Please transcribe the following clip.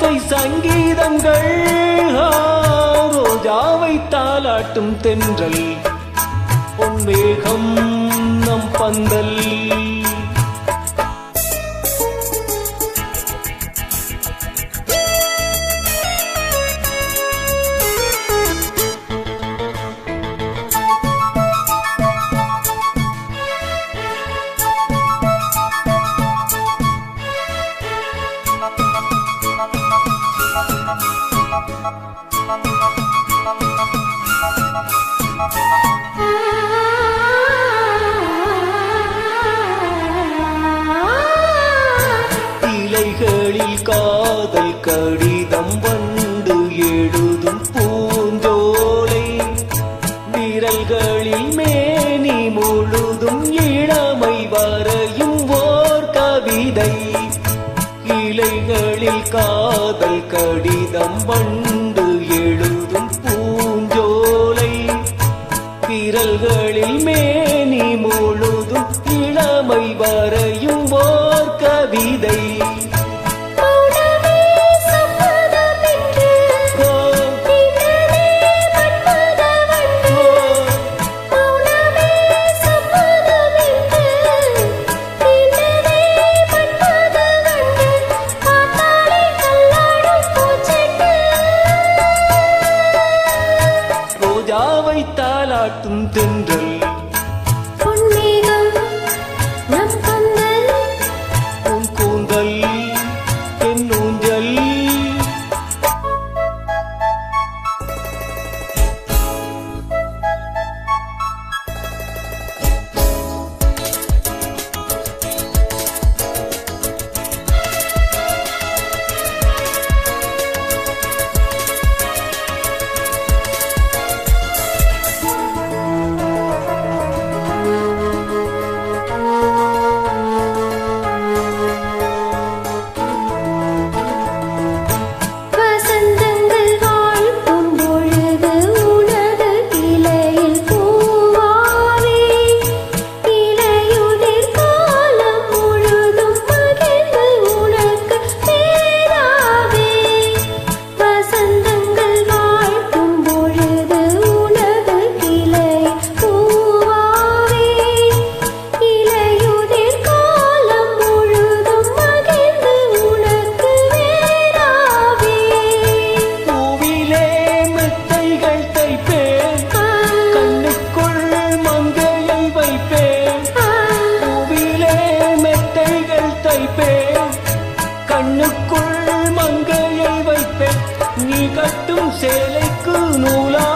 வார்த்தை சங்கீதங்கள். ரோஜாவை தாலாட்டும் தென்றல். பொன்வேகம் நம் பந்தல். இலைகளில் காதல் கடிதம் வந்து எழுதும் பூஞ்சோலை. விரல்களில் மேனி முழுதும் இளமை வரையும் ஓர் கவிதை. இலைகள் கடிதத்தில் காதல் கடிதம் வண்டு எழுதும் பூஞ்சோலை. விரல்களில் மே காட்டும் தென்றல். நீ கட்டும் சேலைக்கு நூலா